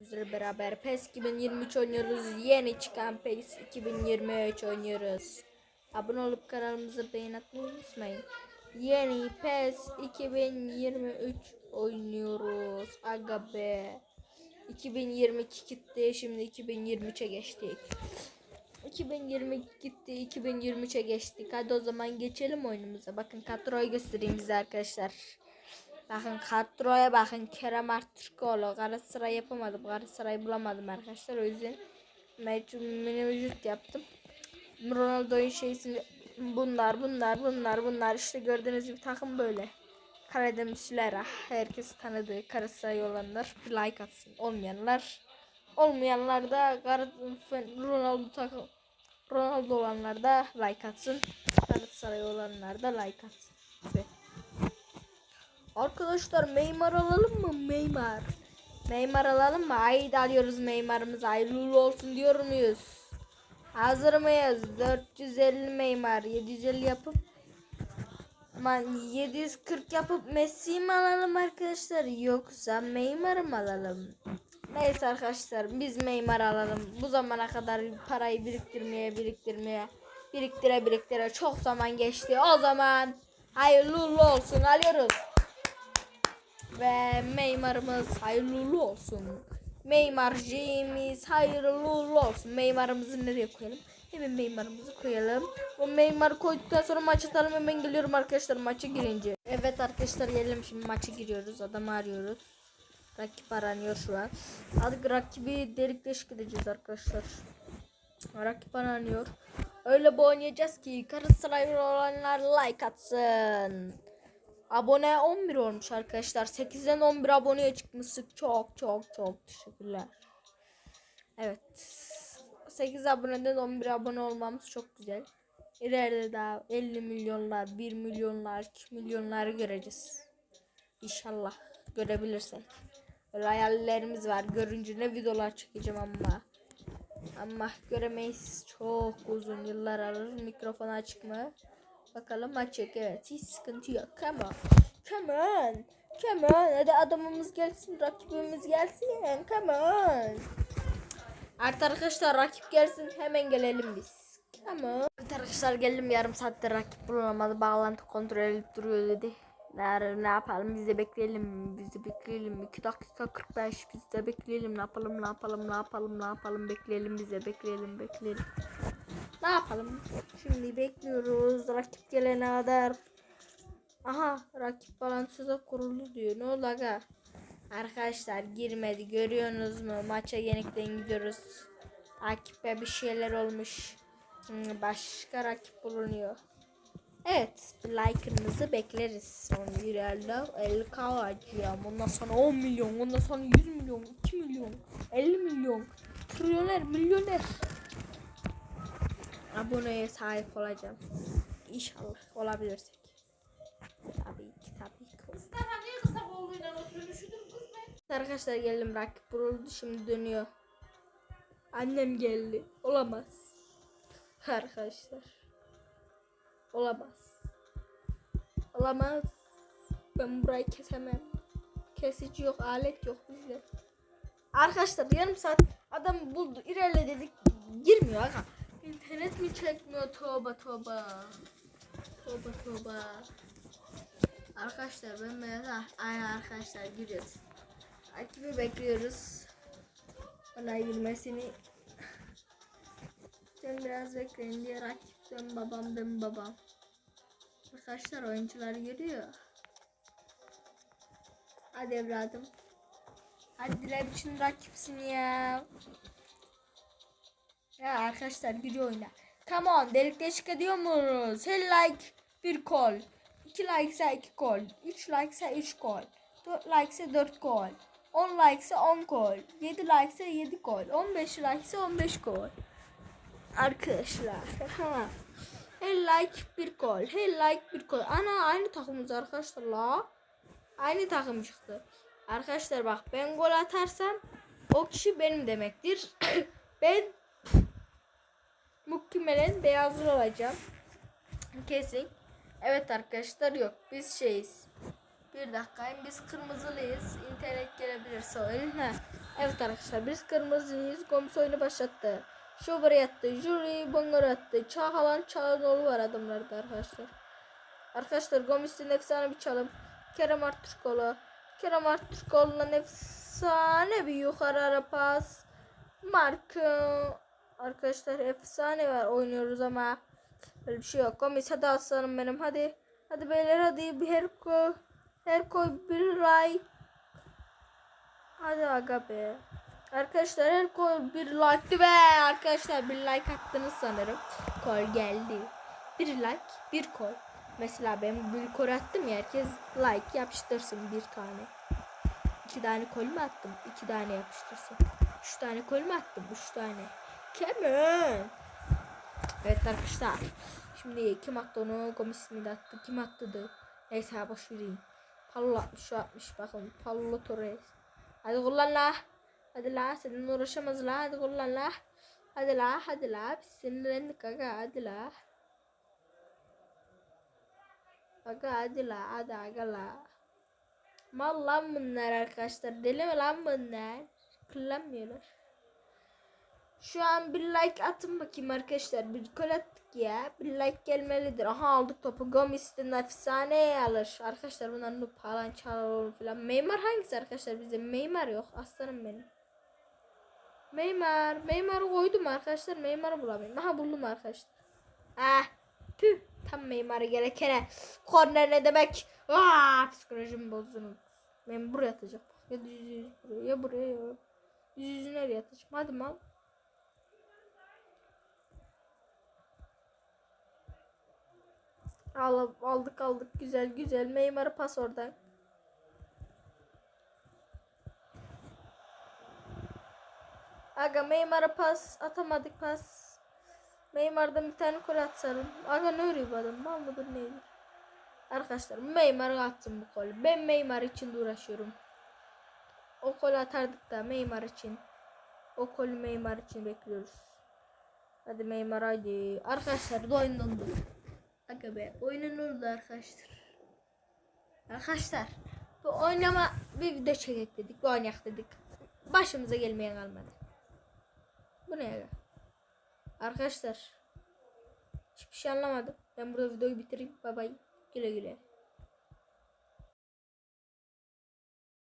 Bizlerle beraber PES 2023 oynuyoruz. Yeni çıkan PES 2023 oynuyoruz. Abone olup kanalımıza beğen atmayı unutmayın. Yeni PES 2023 oynuyoruz. Aga be. 2022 gitti. Şimdi 2023'e geçtik. 2020 gitti. 2023'e geçtik. Hadi o zaman geçelim oyunumuza. Bakın kadroyu göstereyim size arkadaşlar. Bakın kadroya bakın. Kerem Artürkoğlu Galatasaray yapamadım Galatasaray'ı bulamadım arkadaşlar. O yüzden mevcut mevcut yaptım. Ronaldo'nun şeysini bunlar bunlar bunlar bunlar. İşte gördüğünüz gibi takım böyle. Kalede Müslera herkes tanıdığı Galatasaray olanlar bir like atsın. Olmayanlar olmayanlar da Ronaldo takım Ronaldo olanlar da like atsın. Galatasaray olanlar da like atsın. Ve Arkadaşlar Neymar alalım mı? Neymar. Neymar alalım mı? Haydi alıyoruz Neymar'ımızı. Hayırlı olsun diyor muyuz? Hazır mıyız? 450 Neymar. 750 yapıp Aman 740 yapıp Messi'yi mi alalım arkadaşlar? Yoksa Neymar'ı mı alalım? Neyse arkadaşlar biz Neymar alalım. Bu zamana kadar parayı biriktirmeye biriktirmeye biriktire biriktire çok zaman geçti. O zaman hayırlı olsun alıyoruz. Ve Meymar'ımız hayırlı olsun. Meymarcığımız hayırlı uğurlu olsun. Meymar'ımızı nereye koyalım? Hemen Meymar'ımızı koyalım. O Meymar'ı koyduktan sonra maç atalım. Hemen geliyorum arkadaşlar maça girince. Evet arkadaşlar gelelim şimdi maça giriyoruz. Adamı arıyoruz. Rakip aranıyor şu an. Hadi rakibi delik deşik edeceğiz arkadaşlar. Rakip aranıyor. Öyle bu oynayacağız ki Galatasaraylı olanlar like atsın. Abone 11 olmuş arkadaşlar. 8'den 11 aboneye çıkmıştık. Çok çok çok teşekkürler. Evet. 8 aboneden 11 abone olmamız çok güzel. İleride daha 50 milyonlar, 1 milyonlar, 2 milyonlar göreceğiz. İnşallah görebilirsek. Böyle hayallerimiz var. Görünce ne videolar çekeceğim ama. Ama göremeyiz. Çok uzun yıllar alır. Mikrofon açık? Bakalım açık evet hiç sıkıntı yok. Come on. Come on. Come on. Hadi adamımız gelsin. Rakibimiz gelsin. Come on. Artık arkadaşlar rakip gelsin. Hemen gelelim biz. Come on. Evet arkadaşlar geldim yarım saatte rakip bulamadı. Bağlantı kontrol edip duruyor dedi. Ne, ne yapalım biz de bekleyelim. Biz de bekleyelim. 2 dakika 45 biz de bekleyelim. Ne yapalım ne yapalım ne yapalım ne yapalım bekleyelim biz de bekleyelim bekleyelim. Ne yapalım? Şimdi bekliyoruz. Rakip gelene kadar. Aha rakip bağlantısı kuruldu diyor. Ne oldu aga? Arkadaşlar girmedi. Görüyorsunuz mu? Maça yenikten gidiyoruz. Rakibe bir şeyler olmuş. Hmm, Başka rakip bulunuyor. Evet. Like'ınızı bekleriz. Son elde 50k alacağım. Ondan sonra 10 milyon. Ondan sonra 100 milyon. 2 milyon. 50 milyon. Trilyoner. Milyoner aboneye sahip olacağım. İnşallah olabilirsek. Tabii ki tabii ki. Mustafa niye kısa kolluyla oturuyor? Üşüdüm kız ben. Arkadaşlar geldim rakip vuruldu şimdi dönüyor. Annem geldi. Olamaz. Arkadaşlar. Olamaz. Olamaz. Ben burayı kesemem. Kesici yok, alet yok bizde. Arkadaşlar yarım saat adam buldu. ilerle dedik. Girmiyor aga. İnternet mi çekmiyor? Tövbe tövbe. Tövbe tövbe. Arkadaşlar ben mesela aynen arkadaşlar giriyoruz. Rakibi bekliyoruz. Bana girmesini. Sen biraz bekleyin diye rakip dön babam dön babam. Arkadaşlar oyuncular geliyor. Hadi evladım. Hadi dile için rakipsin ya. Ya arkadaşlar giriyor oyuna. Come on delik deşik ediyor muyuz? Her like bir kol. 2 like ise 2 kol. 3 like ise 3 kol. 4 like ise 4 kol. 10 like ise 10 kol. 7 like ise 7 kol. 15 like ise 15 kol. Arkadaşlar. Ha. Her like bir kol. Her like bir kol. Ana aynı takımız arkadaşlar la. Aynı takım çıktı. Arkadaşlar bak ben gol atarsam o kişi benim demektir. ben muhtemelen beyazlı olacağım. Kesin. Evet arkadaşlar yok. Biz şeyiz. Bir dakika. Biz kırmızılıyız. İnternet gelebilirse oyun. Evet arkadaşlar biz kırmızıyız. Gomis oyunu başlattı. Şubur yattı. Juri Bongor attı. Çağalan Çağanoğlu var adamlarda arkadaşlar. Arkadaşlar Gomis'in efsane bir çalım. Kerem Artürkoğlu. Kerem Artürkoğlu'ndan efsane bir yukarı ara pas. Markı. Arkadaşlar efsane var oynuyoruz ama. Böyle bir şey yok. Gomis hadi aslanım benim hadi. Hadi beyler hadi bir her koy. Her koy bir like. Hadi aga be. Arkadaşlar her kol bir like be. Arkadaşlar bir like attınız sanırım. Kol geldi. Bir like bir kol. Mesela ben bir kol attım ya herkes like yapıştırsın bir tane. İki tane kol mü attım? İki tane yapıştırsın. Üç tane kol mü attım? Üç tane. Kemen. Evet arkadaşlar. Şimdi kim attı onu? Gomis mi attı? Kim attı? Neyse boş vereyim. Pallo atmış şu atmış bakın. Pallo Torres. Hadi kullan la. Hadi la seninle uğraşamaz la. Hadi kullan la. Hadi la hadi la. Biz sinirlendik aga hadi la. Aga hadi la hadi aga la. Mal lan bunlar arkadaşlar. Deli mi lan bunlar? Kullanmıyorlar. Şu an bir like atın bakayım arkadaşlar. Bir kol attık ya. Bir like gelmelidir. Aha aldık topu. Gomis'ten efsane alır. Arkadaşlar bunlar noob falan çalar falan. Meymar hangisi arkadaşlar bize? Meymar yok. Aslanım benim. Meymar. Meymar'ı koydum arkadaşlar. Meymar'ı bulamıyorum. Aha buldum arkadaşlar. Ah. Tüh. Tam Meymar'ı gerekene. Korner ne demek? Aa, psikolojimi bozdunuz. Ben buraya atacağım. Ya buraya. Ya buraya ya. Yüz yüzü nereye? Hadi mal. Al, aldık aldık güzel güzel Meymar'ı pas oradan. Aga Meymar'a pas atamadık pas. Meymar'dan bir tane gol atsalım. Aga ne örüyor bu adam? Mal mıdır neydi? Arkadaşlar Meymar atsın bu golü. Ben Meymar için uğraşıyorum. O golü atardık da Meymar için. O golü Meymar için bekliyoruz. Hadi Meymar hadi. Arkadaşlar da oyun dondu. Aga be oyunun oldu arkadaşlar. Arkadaşlar bu oynama bir video çekek dedik. Oynayak dedik. Başımıza gelmeye kalmadı. Bu ne ya? Arkadaşlar hiçbir şey anlamadım. Ben burada videoyu bitireyim. Bye bye. Güle güle.